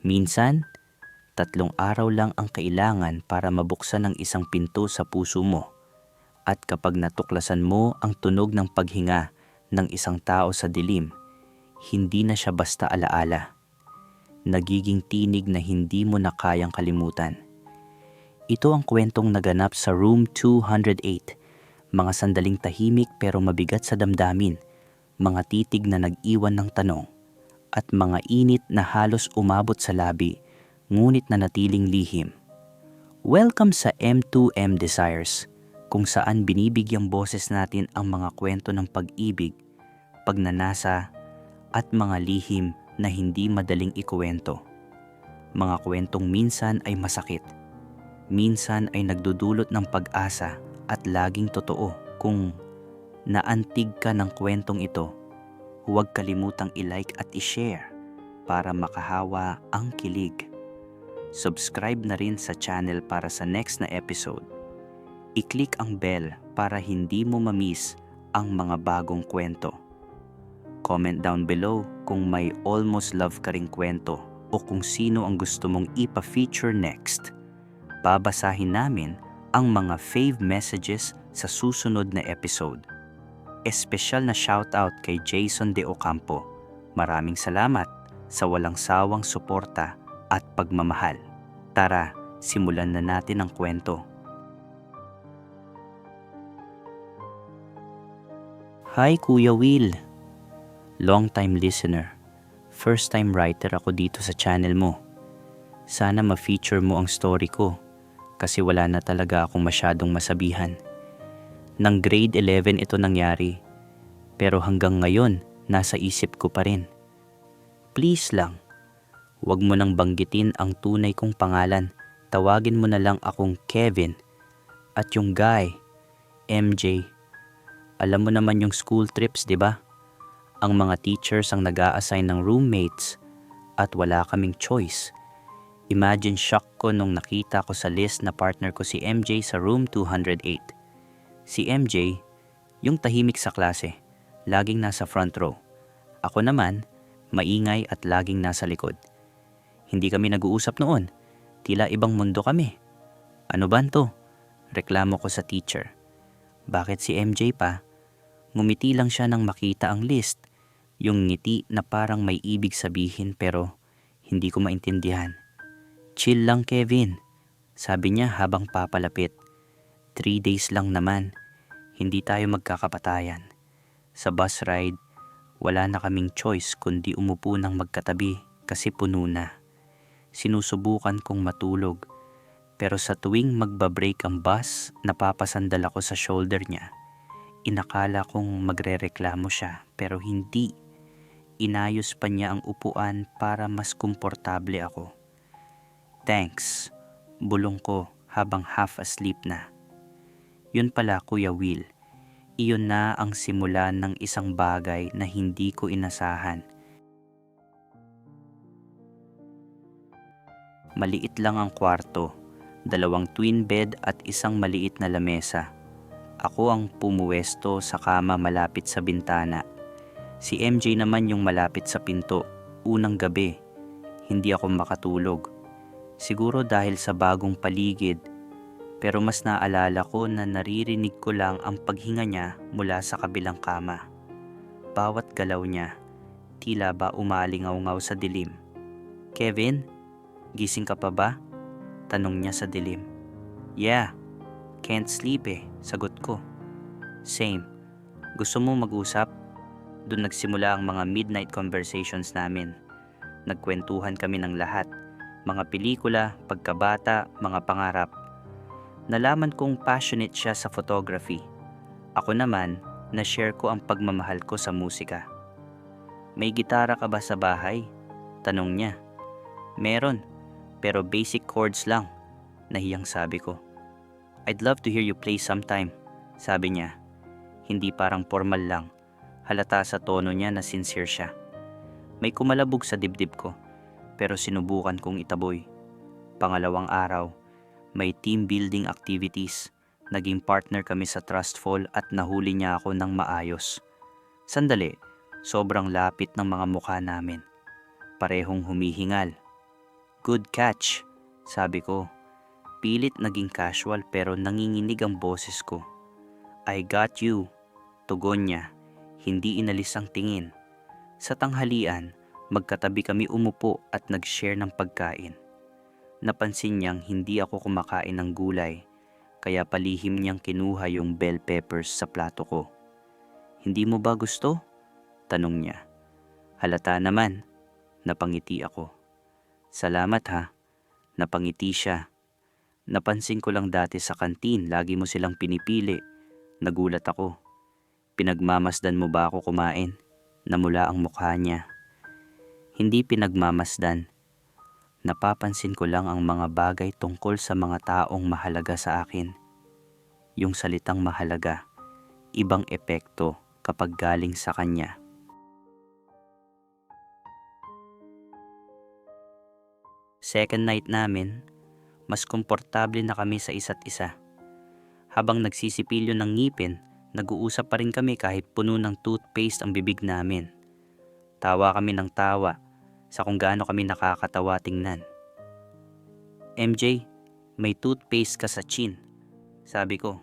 Minsan, tatlong araw lang ang kailangan para mabuksan ang isang pinto sa puso mo. At kapag natuklasan mo ang tunog ng paghinga ng isang tao sa dilim, hindi na siya basta alaala. Nagiging tinig na hindi mo na kayang kalimutan. Ito ang kwentong naganap sa Room 208. Mga sandaling tahimik pero mabigat sa damdamin. Mga titig na nag-iwan ng tanong. At mga init na halos umabot sa labi, ngunit na natiling lihim. Welcome sa M2M Desires, kung saan binibigyang boses natin ang mga kwento ng pag-ibig, pagnanasa, at mga lihim na hindi madaling ikuwento. Mga kwentong minsan ay masakit, minsan ay nagdudulot ng pag-asa at laging totoo kung naantig ka ng kwentong ito, huwag kalimutang i-like at i-share para makahawa ang kilig. Subscribe na rin sa channel para sa next na episode. I-click ang bell para hindi mo mamiss ang mga bagong kwento. Comment down below kung may almost love ka ring kwento o kung sino ang gusto mong ipa-feature next. Babasahin namin ang mga fave messages sa susunod na episode. Espesyal na shoutout kay Jason De Ocampo. Maraming salamat sa walang sawang suporta at pagmamahal. Tara, simulan na natin ang kwento. Hi Kuya Will! Long time listener. First time writer ako dito sa channel mo. Sana ma-feature mo ang story ko kasi wala na talaga akong masyadong masabihan. Nang grade 11 ito nangyari pero hanggang ngayon nasa isip ko pa rin. Please lang, Huwag mo nang banggitin ang tunay kong pangalan. Tawagin mo na lang akong Kevin. At yung guy, MJ. Alam mo naman yung school trips, di ba? Ang mga teachers ang nag assign ng roommates at wala kaming choice. Imagine shock ko nung nakita ko sa list na partner ko si MJ sa room 208. Si MJ, yung tahimik sa klase, laging nasa front row. Ako naman, maingay at laging nasa likod. Hindi kami nag-uusap noon. Tila ibang mundo kami. Ano ba to? Reklamo ko sa teacher. Bakit si MJ pa? Ngumiti lang siya nang makita ang list. Yung ngiti na parang may ibig sabihin pero hindi ko maintindihan. Chill lang Kevin. Sabi niya habang papalapit. Three days lang naman. Hindi tayo magkakapatayan. Sa bus ride, wala na kaming choice kundi umupo ng magkatabi kasi puno na. Sinusubukan kong matulog pero sa tuwing magbabreak ang bus, napapasandal ako sa shoulder niya. Inakala kong magrereklamo siya pero hindi. Inayos pa niya ang upuan para mas komportable ako. Thanks, bulong ko habang half asleep na. Yun pala Kuya Will, iyon na ang simula ng isang bagay na hindi ko inasahan Maliit lang ang kwarto, dalawang twin bed at isang maliit na lamesa. Ako ang pumuwesto sa kama malapit sa bintana. Si MJ naman yung malapit sa pinto, unang gabi. Hindi ako makatulog. Siguro dahil sa bagong paligid, pero mas naalala ko na naririnig ko lang ang paghinga niya mula sa kabilang kama. Bawat galaw niya, tila ba umalingaw-ngaw sa dilim. Kevin, Gising ka pa ba? Tanong niya sa dilim. Yeah, can't sleep eh, sagot ko. Same. Gusto mo mag-usap? Doon nagsimula ang mga midnight conversations namin. Nagkwentuhan kami ng lahat. Mga pelikula, pagkabata, mga pangarap. Nalaman kong passionate siya sa photography. Ako naman, na-share ko ang pagmamahal ko sa musika. May gitara ka ba sa bahay? Tanong niya. Meron, pero basic chords lang, nahiyang sabi ko. I'd love to hear you play sometime, sabi niya. Hindi parang formal lang, halata sa tono niya na sincere siya. May kumalabog sa dibdib ko, pero sinubukan kong itaboy. Pangalawang araw, may team building activities. Naging partner kami sa Trustful at nahuli niya ako ng maayos. Sandali, sobrang lapit ng mga mukha namin. Parehong humihingal Good catch, sabi ko. Pilit naging casual pero nanginginig ang boses ko. I got you, tugon niya. Hindi inalis ang tingin. Sa tanghalian, magkatabi kami umupo at nag-share ng pagkain. Napansin niyang hindi ako kumakain ng gulay, kaya palihim niyang kinuha yung bell peppers sa plato ko. Hindi mo ba gusto? Tanong niya. Halata naman, napangiti ako. Salamat ha, napangiti siya. Napansin ko lang dati sa kantin, lagi mo silang pinipili. Nagulat ako. Pinagmamasdan mo ba ako kumain? Namula ang mukha niya. Hindi pinagmamasdan. Napapansin ko lang ang mga bagay tungkol sa mga taong mahalaga sa akin. Yung salitang mahalaga, ibang epekto kapag galing sa kanya. Second night namin, mas komportable na kami sa isa't isa. Habang nagsisipilyo ng ngipin, nag-uusap pa rin kami kahit puno ng toothpaste ang bibig namin. Tawa kami ng tawa sa kung gaano kami nakakatawa tingnan. MJ, may toothpaste ka sa chin. Sabi ko.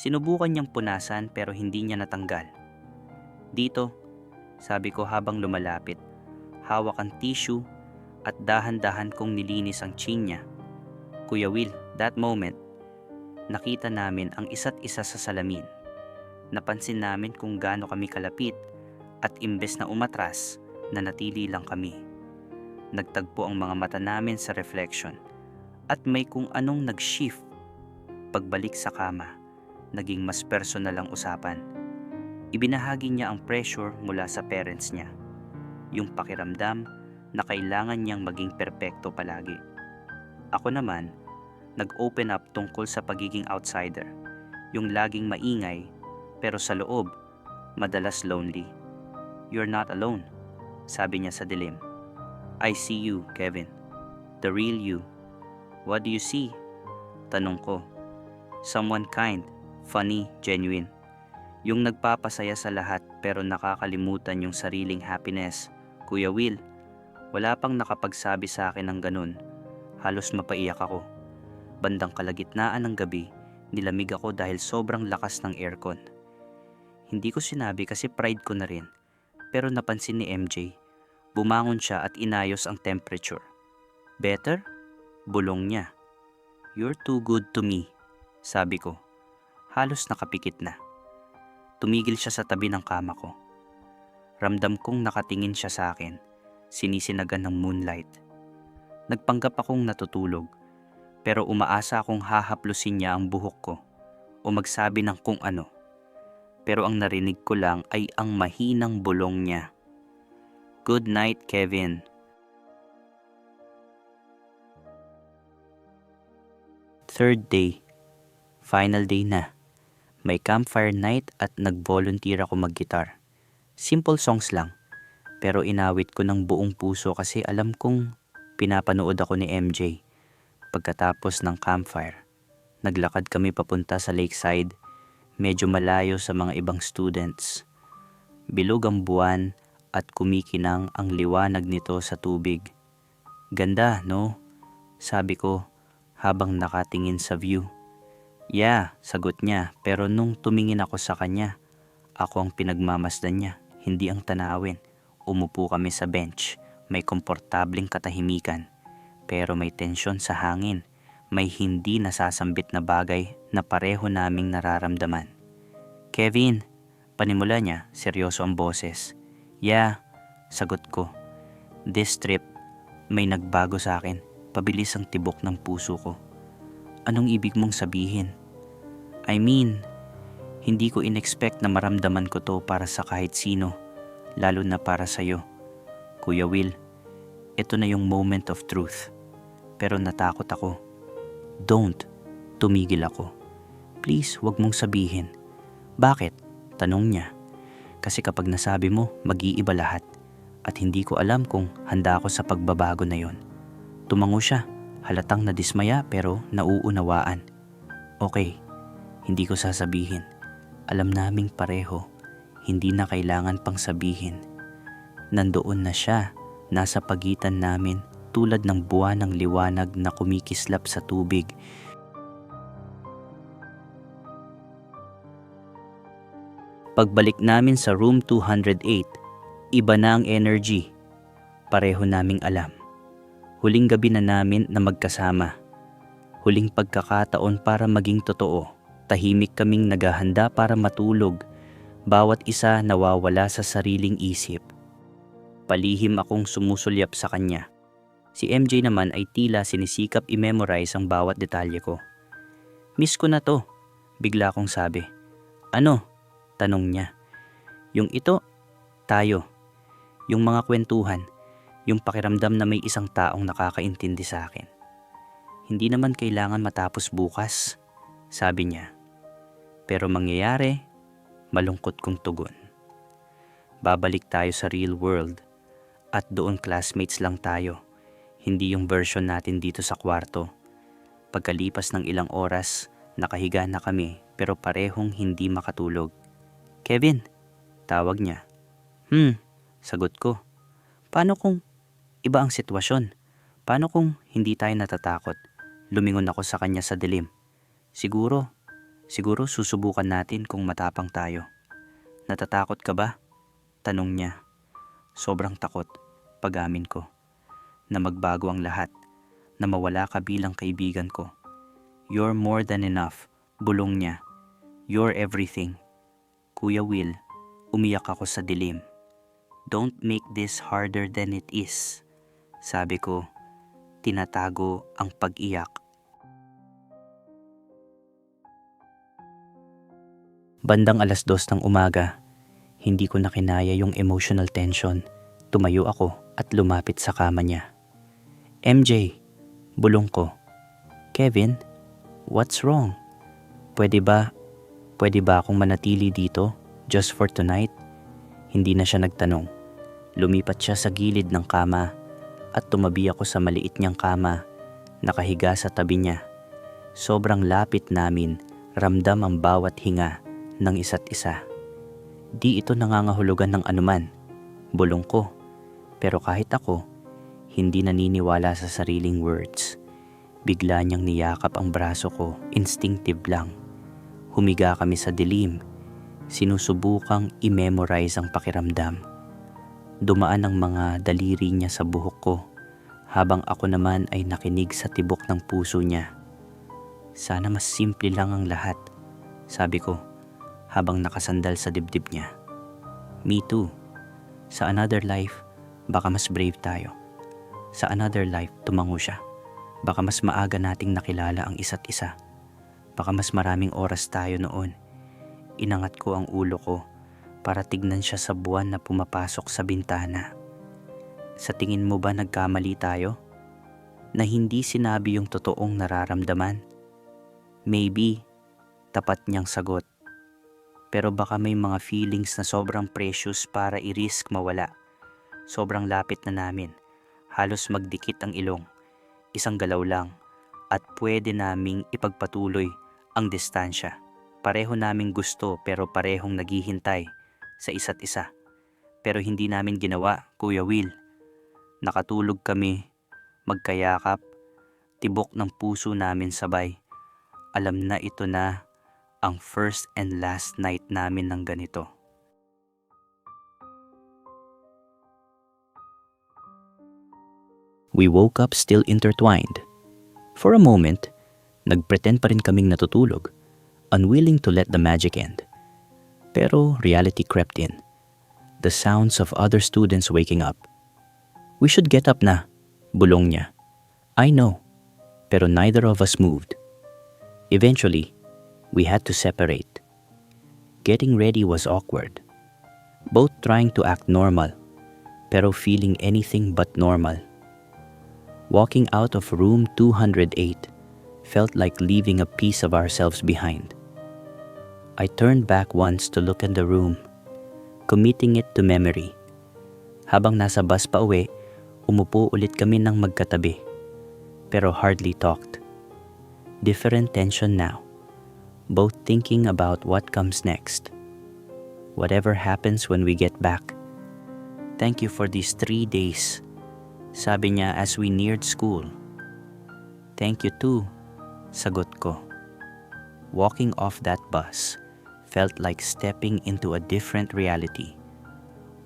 Sinubukan niyang punasan pero hindi niya natanggal. Dito, sabi ko habang lumalapit, hawak ang tissue at dahan-dahan kong nilinis ang chin niya. Kuya Will, that moment, nakita namin ang isa't isa sa salamin. Napansin namin kung gaano kami kalapit at imbes na umatras, nanatili lang kami. Nagtagpo ang mga mata namin sa reflection at may kung anong nag-shift. Pagbalik sa kama, naging mas personal ang usapan. Ibinahagi niya ang pressure mula sa parents niya. Yung pakiramdam na kailangan niyang maging perpekto palagi. Ako naman, nag-open up tungkol sa pagiging outsider. Yung laging maingay, pero sa loob, madalas lonely. You're not alone, sabi niya sa dilim. I see you, Kevin. The real you. What do you see? Tanong ko. Someone kind, funny, genuine. Yung nagpapasaya sa lahat pero nakakalimutan yung sariling happiness. Kuya Will, wala pang nakapagsabi sa akin ng ganun. Halos mapaiyak ako. Bandang kalagitnaan ng gabi, nilamig ako dahil sobrang lakas ng aircon. Hindi ko sinabi kasi pride ko na rin. Pero napansin ni MJ, bumangon siya at inayos ang temperature. Better? Bulong niya. You're too good to me, sabi ko. Halos nakapikit na. Tumigil siya sa tabi ng kama ko. Ramdam kong nakatingin siya sa akin, sinisinagan ng moonlight. Nagpanggap akong natutulog, pero umaasa akong hahaplusin niya ang buhok ko o magsabi ng kung ano. Pero ang narinig ko lang ay ang mahinang bulong niya. Good night, Kevin. Third day. Final day na. May campfire night at nag-volunteer ako mag-gitar. Simple songs lang. Pero inawit ko ng buong puso kasi alam kong pinapanood ako ni MJ. Pagkatapos ng campfire, naglakad kami papunta sa lakeside, medyo malayo sa mga ibang students. Bilog ang buwan at kumikinang ang liwanag nito sa tubig. Ganda, no? Sabi ko habang nakatingin sa view. Yeah, sagot niya pero nung tumingin ako sa kanya, ako ang pinagmamasdan niya, hindi ang tanawin. Umupo kami sa bench, may komportabling katahimikan. Pero may tensyon sa hangin, may hindi nasasambit na bagay na pareho naming nararamdaman. Kevin, panimula niya, seryoso ang boses. Yeah, sagot ko. This trip, may nagbago sa akin, pabilis ang tibok ng puso ko. Anong ibig mong sabihin? I mean, hindi ko inexpect na maramdaman ko to para sa kahit sino, lalo na para sa'yo. Kuya Will, ito na yung moment of truth. Pero natakot ako. Don't. Tumigil ako. Please, wag mong sabihin. Bakit? Tanong niya. Kasi kapag nasabi mo, mag-iiba lahat. At hindi ko alam kung handa ako sa pagbabago na yon. Tumango siya, halatang nadismaya pero nauunawaan. Okay, hindi ko sasabihin. Alam naming pareho, hindi na kailangan pang sabihin. Nandoon na siya, nasa pagitan namin, tulad ng buwan ng liwanag na kumikislap sa tubig. Pagbalik namin sa room 208, iba na ang energy. Pareho naming alam. Huling gabi na namin na magkasama. Huling pagkakataon para maging totoo. Tahimik kaming naghahanda para matulog. Bawat isa nawawala sa sariling isip. Palihim akong sumusulyap sa kanya. Si MJ naman ay tila sinisikap i-memorize ang bawat detalye ko. Miss ko na to, bigla kong sabi. Ano? Tanong niya. Yung ito, tayo. Yung mga kwentuhan, yung pakiramdam na may isang taong nakakaintindi sa akin. Hindi naman kailangan matapos bukas, sabi niya. Pero mangyayari, malungkot kong tugon. Babalik tayo sa real world at doon classmates lang tayo, hindi yung version natin dito sa kwarto. Pagkalipas ng ilang oras, nakahiga na kami pero parehong hindi makatulog. Kevin, tawag niya. Hmm, sagot ko. Paano kung iba ang sitwasyon? Paano kung hindi tayo natatakot? Lumingon ako sa kanya sa dilim. Siguro, siguro susubukan natin kung matapang tayo. Natatakot ka ba? Tanong niya. Sobrang takot, pag-amin ko. Na magbago ang lahat, na mawala ka bilang kaibigan ko. You're more than enough, bulong niya. You're everything. Kuya Will, umiyak ako sa dilim. Don't make this harder than it is. Sabi ko, tinatago ang pag-iyak. Bandang alas dos ng umaga, hindi ko na kinaya yung emotional tension. Tumayo ako at lumapit sa kama niya. MJ, bulong ko. Kevin, what's wrong? Pwede ba, pwede ba akong manatili dito just for tonight? Hindi na siya nagtanong. Lumipat siya sa gilid ng kama at tumabi ako sa maliit niyang kama, nakahiga sa tabi niya. Sobrang lapit namin, ramdam ang bawat hinga ng isa't isa. Di ito nangangahulugan ng anuman, bulong ko. Pero kahit ako, hindi naniniwala sa sariling words. Bigla niyang niyakap ang braso ko, instinctive lang. Humiga kami sa dilim, sinusubukang i-memorize ang pakiramdam. Dumaan ang mga daliri niya sa buhok ko, habang ako naman ay nakinig sa tibok ng puso niya. Sana mas simple lang ang lahat, sabi ko habang nakasandal sa dibdib niya. Me too. Sa another life, baka mas brave tayo. Sa another life, tumango siya. Baka mas maaga nating nakilala ang isa't isa. Baka mas maraming oras tayo noon. Inangat ko ang ulo ko para tignan siya sa buwan na pumapasok sa bintana. Sa tingin mo ba nagkamali tayo? Na hindi sinabi yung totoong nararamdaman? Maybe, tapat niyang sagot. Pero baka may mga feelings na sobrang precious para i-risk mawala. Sobrang lapit na namin. Halos magdikit ang ilong. Isang galaw lang. At pwede naming ipagpatuloy ang distansya. Pareho naming gusto pero parehong naghihintay sa isa't isa. Pero hindi namin ginawa, Kuya Will. Nakatulog kami, magkayakap, tibok ng puso namin sabay. Alam na ito na ang first and last night namin ng ganito. We woke up still intertwined. For a moment, nagpretend pa rin kaming natutulog, unwilling to let the magic end. Pero reality crept in. The sounds of other students waking up. We should get up na, bulong niya. I know, pero neither of us moved. Eventually, we had to separate. Getting ready was awkward. Both trying to act normal, pero feeling anything but normal. Walking out of room 208 felt like leaving a piece of ourselves behind. I turned back once to look in the room, committing it to memory. Habang nasa bus pa uwi, umupo ulit kami ng magkatabi, pero hardly talked. Different tension now both thinking about what comes next. Whatever happens when we get back. Thank you for these three days. Sabi niya as we neared school. Thank you too, sagot ko. Walking off that bus felt like stepping into a different reality.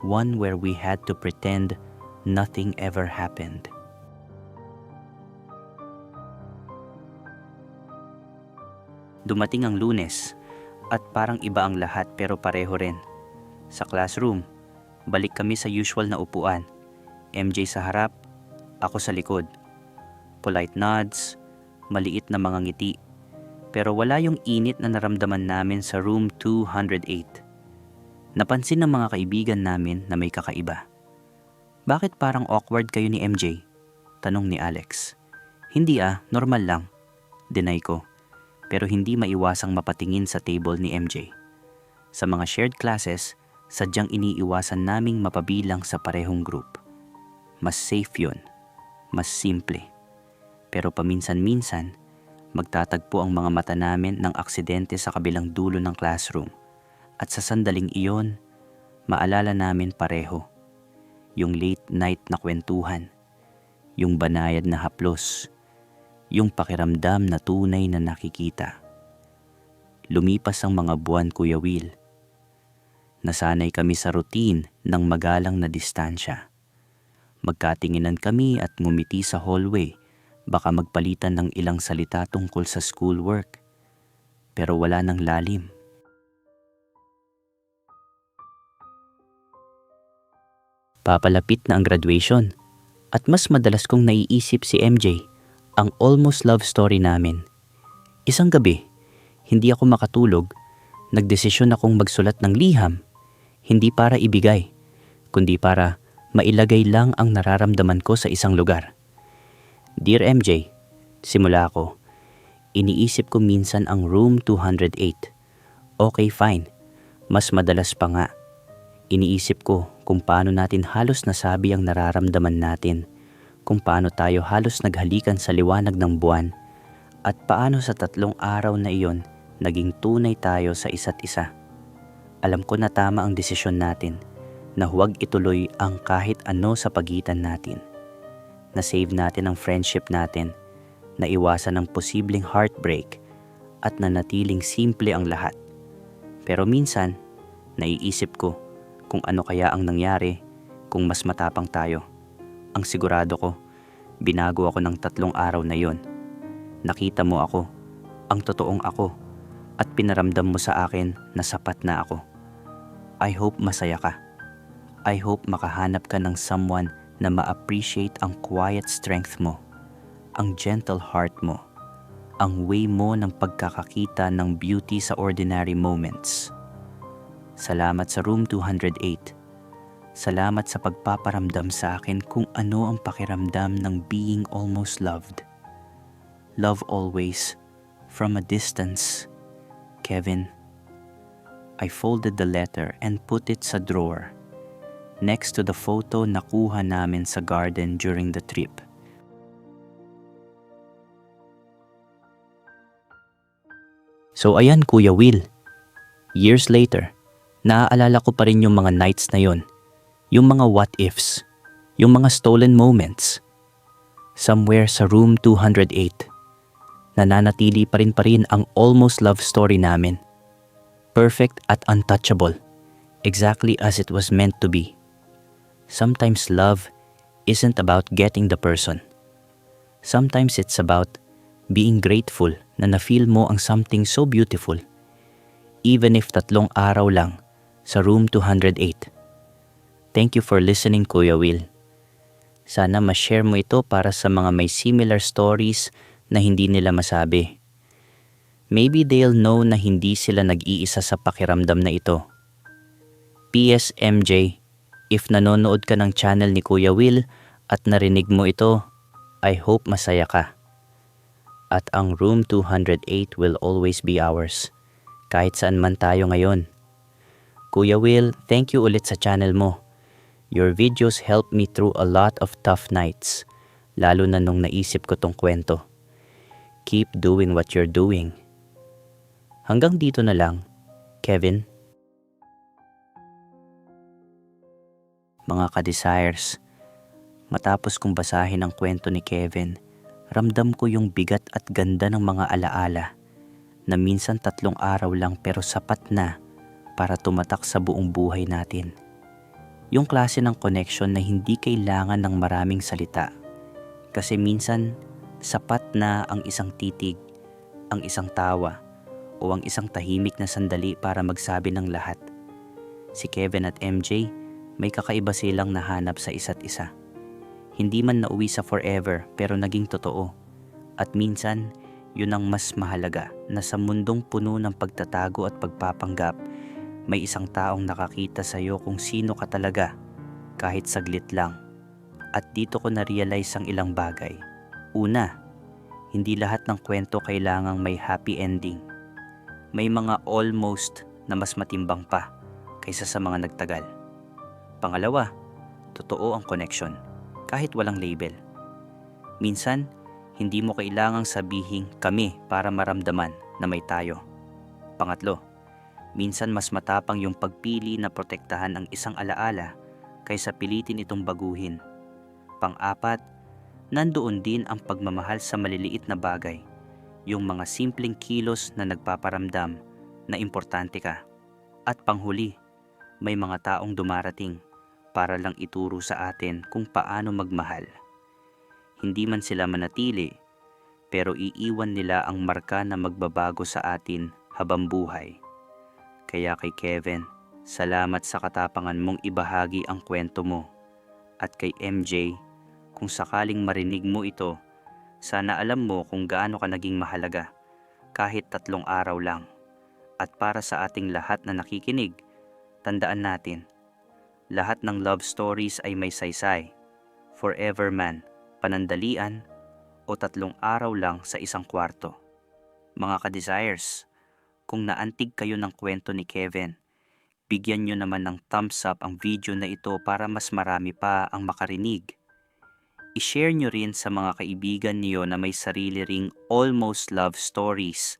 One where we had to pretend nothing ever happened. Dumating ang lunes at parang iba ang lahat pero pareho rin. Sa classroom, balik kami sa usual na upuan. MJ sa harap, ako sa likod. Polite nods, maliit na mga ngiti. Pero wala yung init na naramdaman namin sa room 208. Napansin ng mga kaibigan namin na may kakaiba. Bakit parang awkward kayo ni MJ? Tanong ni Alex. Hindi ah, normal lang. Deny ko. Pero hindi maiwasang mapatingin sa table ni MJ. Sa mga shared classes, sadyang iniiwasan naming mapabilang sa parehong group. Mas safe yun. Mas simple. Pero paminsan-minsan, magtatagpo ang mga mata namin ng aksidente sa kabilang dulo ng classroom. At sa sandaling iyon, maalala namin pareho. Yung late night na kwentuhan. Yung banayad na haplos. Yung pakiramdam na tunay na nakikita. Lumipas ang mga buwan, Kuya Will. Nasanay kami sa routine ng magalang na distansya. Magkatinginan kami at ngumiti sa hallway, baka magpalitan ng ilang salita tungkol sa schoolwork. Pero wala nang lalim. Papalapit na ang graduation at mas madalas kong naiisip si MJ, ang almost love story namin. Isang gabi, hindi ako makatulog, nagdesisyon akong magsulat ng liham, hindi para ibigay, kundi para mailagay lang ang nararamdaman ko sa isang lugar. Dear MJ, simula ako, iniisip ko minsan ang room 208. Okay fine, mas madalas pa nga. Iniisip ko kung paano natin halos nasabi ang nararamdaman natin, kung paano tayo halos naghalikan sa liwanag ng buwan, at paano sa tatlong araw na iyon naging tunay tayo sa isa't isa. Alam ko na tama ang desisyon natin na huwag ituloy ang kahit ano sa pagitan natin. Na-save natin ang friendship natin, na iwasan ang posibleng heartbreak at nanatiling simple ang lahat. Pero minsan, naiisip ko kung ano kaya ang nangyari kung mas matapang tayo. Ang sigurado ko, binago ako ng tatlong araw na yon. Nakita mo ako, ang totoong ako, at pinaramdam mo sa akin na sapat na ako. I hope masaya ka. I hope makahanap ka ng someone na ma-appreciate ang quiet strength mo, ang gentle heart mo, ang way mo ng pagkakakita ng beauty sa ordinary moments. Salamat sa room 208. Salamat sa pagpaparamdam sa akin kung ano ang pakiramdam ng being almost loved. Love always, from a distance. Kevin. I folded the letter and put it sa drawer next to the photo na kuha namin sa garden during the trip. So ayan Kuya Will, years later, naaalala ko pa rin yung mga nights na yon, yung mga what ifs, yung mga stolen moments. Somewhere sa room 208, nananatili pa rin pa rin ang almost love story namin. Perfect at untouchable, exactly as it was meant to be. Sometimes love isn't about getting the person. Sometimes it's about being grateful na na-feel mo ang something so beautiful. Even if tatlong araw lang sa room 208. Thank you for listening Kuya Will. Sana ma-share mo ito para sa mga may similar stories na hindi nila masabi. Maybe they'll know na hindi sila nag-iisa sa pakiramdam na ito. P.S. If nanonood ka ng channel ni Kuya Will at narinig mo ito, I hope masaya ka. At ang room 208 will always be ours, kahit saan man tayo ngayon. Kuya Will, thank you ulit sa channel mo. Your videos help me through a lot of tough nights, lalo na nung naisip ko tong kwento. Keep doing what you're doing. Hanggang dito na lang, Kevin. Mga ka-desires, Matapos kong basahin ang kwento ni Kevin, ramdam ko yung bigat at ganda ng mga alaala na minsan tatlong araw lang pero sapat na para tumatak sa buong buhay natin. Yung klase ng connection na hindi kailangan ng maraming salita. Kasi minsan, sapat na ang isang titig, ang isang tawa, o ang isang tahimik na sandali para magsabi ng lahat. Si Kevin at MJ, may kakaiba silang nahanap sa isa't isa. Hindi man nauwi sa forever pero naging totoo. At minsan, yun ang mas mahalaga na sa mundong puno ng pagtatago at pagpapanggap, may isang taong nakakita sa iyo kung sino ka talaga, kahit saglit lang. At dito ko na-realize ang ilang bagay. Una, hindi lahat ng kwento kailangang may happy ending. May mga almost na mas matimbang pa kaysa sa mga nagtagal. Pangalawa, totoo ang connection, kahit walang label. Minsan, hindi mo kailangang sabihin kami para maramdaman na may tayo. Pangatlo, minsan mas matapang yung pagpili na protektahan ang isang alaala kaysa pilitin itong baguhin. Pang-apat, nandoon din ang pagmamahal sa maliliit na bagay, yung mga simpleng kilos na nagpaparamdam na importante ka. At panghuli, may mga taong dumarating para lang ituro sa atin kung paano magmahal. Hindi man sila manatili, pero iiwan nila ang marka na magbabago sa atin habang buhay. Kaya kay Kevin, salamat sa katapangan mong ibahagi ang kwento mo. At kay MJ, kung sakaling marinig mo ito, sana alam mo kung gaano ka naging mahalaga, kahit tatlong araw lang. At para sa ating lahat na nakikinig, tandaan natin, lahat ng love stories ay may saysay, forever man, panandalian, o tatlong araw lang sa isang kwarto. Mga ka-desires, kung naantig kayo ng kwento ni Kevin, bigyan nyo naman ng thumbs up ang video na ito para mas marami pa ang makarinig. I-share nyo rin sa mga kaibigan niyo na may sarili ring almost love stories.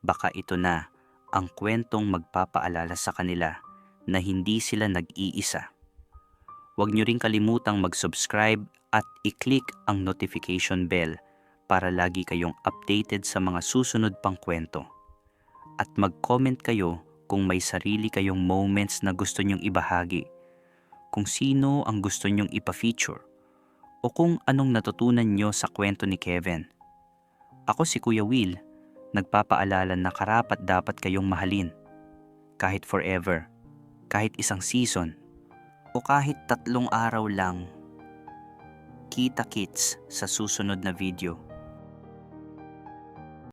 Baka ito na ang kwentong magpapaalala sa kanila na hindi sila nag-iisa. Huwag nyo rin kalimutang mag-subscribe at i-click ang notification bell para lagi kayong updated sa mga susunod pang kwento. At mag-comment kayo kung may sarili kayong moments na gusto nyong ibahagi, kung sino ang gusto nyong ipa-feature, o kung anong natutunan nyo sa kwento ni Kevin. Ako si Kuya Will, nagpapaalala na karapat dapat kayong mahalin. Kahit forever, kahit isang season, o kahit tatlong araw lang. Kita kits sa susunod na video.